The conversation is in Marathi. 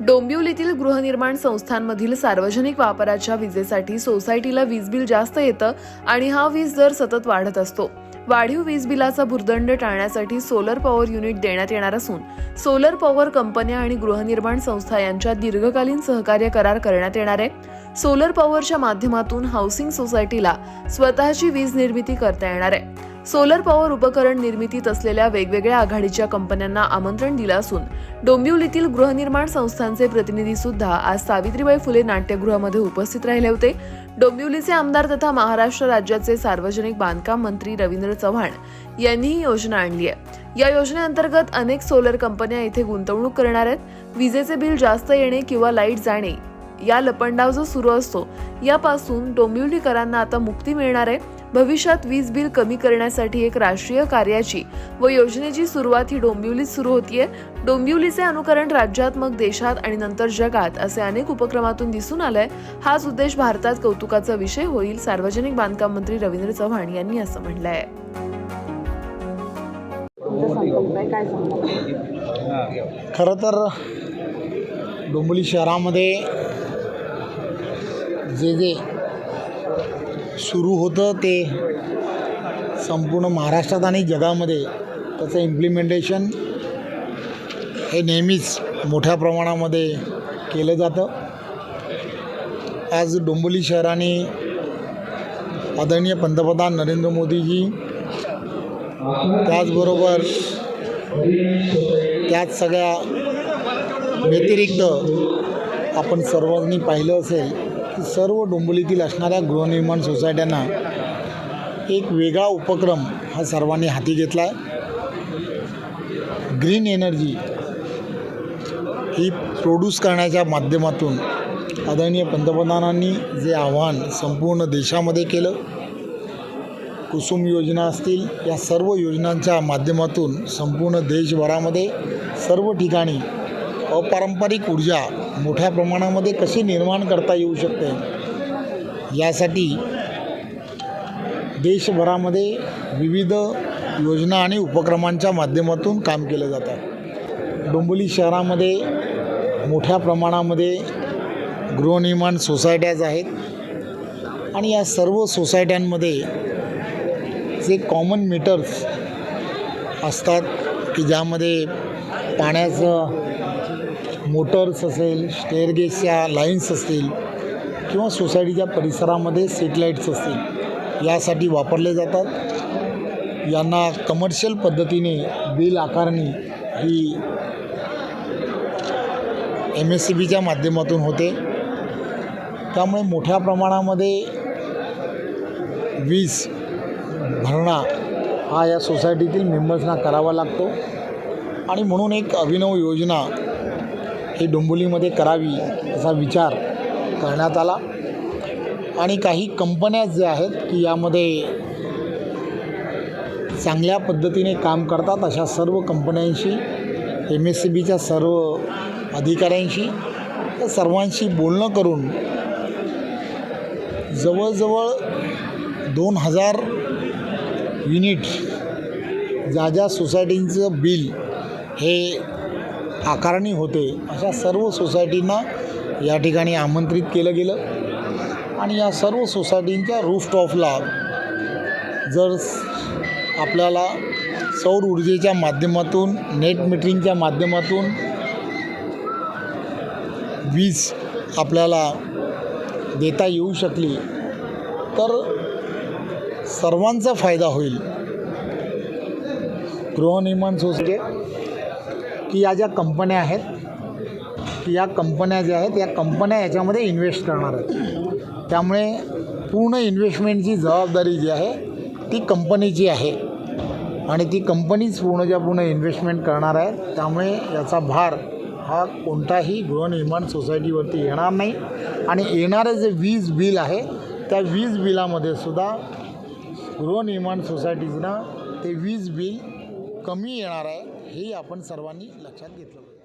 डोंबिवलीतील गृहनिर्माण संस्थांमधील सार्वजनिक वापराच्या विजेसाठी सोसायटीला वीज बिल जास्त येतं आणि हा वीज दर सतत वाढत असतो. वाढीव वीज बिलाचा भुर्दंड टाळण्यासाठी सोलर पॉवर युनिट देण्यात येणार असून सोलर पॉवर कंपन्या आणि गृहनिर्माण संस्था यांच्या दीर्घकालीन सहकार्य करार करण्यात येणार आहे. सोलर पॉवरच्या माध्यमातून हाऊसिंग सोसायटीला स्वतःची वीज निर्मिती करता येणार आहे. सोलर पॉवर उपकरण निर्मितीत असलेल्या वेगवेगळ्या आघाडीच्या कंपन्यांना आमंत्रण दिलं असून डोंबिवलीतील गृहनिर्माण संस्थांचे प्रतिनिधी सुद्धा आज सावित्रीबाई फुले नाट्यगृहामध्ये उपस्थित राहिले होते. डोंबिवलीचे आमदार तथा महाराष्ट्र राज्याचे सार्वजनिक बांधकाम मंत्री रवींद्र चव्हाण यांनी ही योजना आणली आहे. या योजनेअंतर्गत अनेक सोलर कंपन्या येथे गुंतवणूक करणार आहेत. विजेचे बिल जास्त येणे किंवा लाइट जाणे या लपंडाव जो सुरू असतो यापासून डोंबिवलीकरांना आता मुक्ती मिळणार आहे. भविष्यात वीज बिल कमी करण्यासाठी एक राष्ट्रीय कार्याची व योजनेची सुरुवात ही डोंबिवलीत सुरू होतीये. डोंबिवलीचे अनुकरण राज्यात मग देशात आणि नंतर जगात असे अनेक उपक्रमातून दिसून आलंय. हाच उद्देश भारतात कौतुकाचा विषय होईल सार्वजनिक बांधकाम मंत्री रवींद्र चव्हाण यांनी असं म्हटलंय खरं तर डोंबिवली शहरामध्ये जे जे सुरू होतं ते संपूर्ण महाराष्ट्रात आणि जगामध्ये त्याचं इम्प्लिमेंटेशन हे नेहमीच मोठ्या प्रमाणामध्ये केलं जातं. आज डोंबिवली शहराने आदरणीय पंतप्रधान नरेंद्र मोदीजी त्याचबरोबर त्याच सगळ्या व्यतिरिक्त आपण सर्वांनी पाहिलं असेल की सर्व डोंबिवलीतील असणाऱ्या गृहनिर्माण सोसायट्यांना एक वेगळा उपक्रम हा सर्वांनी हाती घेतला आहे. ग्रीन एनर्जी ही प्रोड्यूस करण्याच्या माध्यमातून आदरणीय पंतप्रधानांनी जे आव्हान संपूर्ण देशामध्ये केलं कुसुम योजना असतील या सर्व योजनांच्या माध्यमातून संपूर्ण देशभरामध्ये सर्व ठिकाणी अपारंपरिक ऊर्जा मोठ्या प्रमाणामध्ये कशी निर्माण करता येऊ शकते? यासाठी देशभरामध्ये विविध योजना आणि उपक्रमांच्या माध्यमातून काम केलं जातं. डोंबिवली शहरामध्ये मोठ्या प्रमाणामध्ये गृहनिर्माण सोसायट्याज आहेत आणि या सर्व सोसायट्यांमध्ये जे कॉमन मीटर्स असतात की ज्यामध्ये पाण्याचं मोटर्स असेल स्टेअरगेसच्या लाईन्स असतील किंवा सोसायटीच्या परिसरामध्ये सेटलाईट्स असतील यासाठी वापरले जातात. यांना कमर्शियल पद्धतीने बिल आकारणी ही एम एस सी बीच्या माध्यमातून होते. त्यामुळे मोठ्या प्रमाणामध्ये वीज भरणा हा या सोसायटीतील मेंबर्सना करावा लागतो. आणि म्हणून एक अभिनव योजना ही डोंबिवलीमध्ये करावी असा विचार करण्यात आला. आणि काही कंपन्या ज्या आहेत की यामध्ये चांगल्या पद्धतीने काम करतात अशा सर्व कंपन्यांशी एम एस सी बीच्या सर्व अधिकाऱ्यांशी सर्वांशी बोलणं करून जवळजवळ दोन हजार युनिट ज्या ज्या सोसायटींचं बिल हे आकारणी होते अशा सर्व सोसायटींना या ठिकाणी आमंत्रित केलं गेलं. आणि या सर्व सोसायटींच्या रूफटॉपला जर आपल्याला सौर ऊर्जेच्या माध्यमातून नेट मीटरिंगच्या माध्यमातून वीज आपल्याला देता येऊ शकली तर सर्वांचा फायदा होईल. गृहनिर्माण सोसायटी की या ज्या कंपन्या आहेत की या कंपन्या ज्या आहेत या कंपन्या याच्यामध्ये इन्व्हेस्ट करणार आहेत. त्यामुळे पूर्ण इन्व्हेस्टमेंटची जबाबदारी जी आहे ती कंपनीची आहे. आणि ती कंपनीच पूर्णच्या पूर्ण इन्व्हेस्टमेंट करणार आहे त्यामुळे याचा भार हा कोणताही गृहनिर्माण सोसायटीवरती येणार नाही. आणि येणारे जे वीज बिल आहे त्या वीज बिलामध्ये सुद्धा गृहनिर्माण सोसायटीजना ते वीज बिल कमी येणार आहे. हे आपण सर्वांनी लक्षात घेतलं पाहिजे.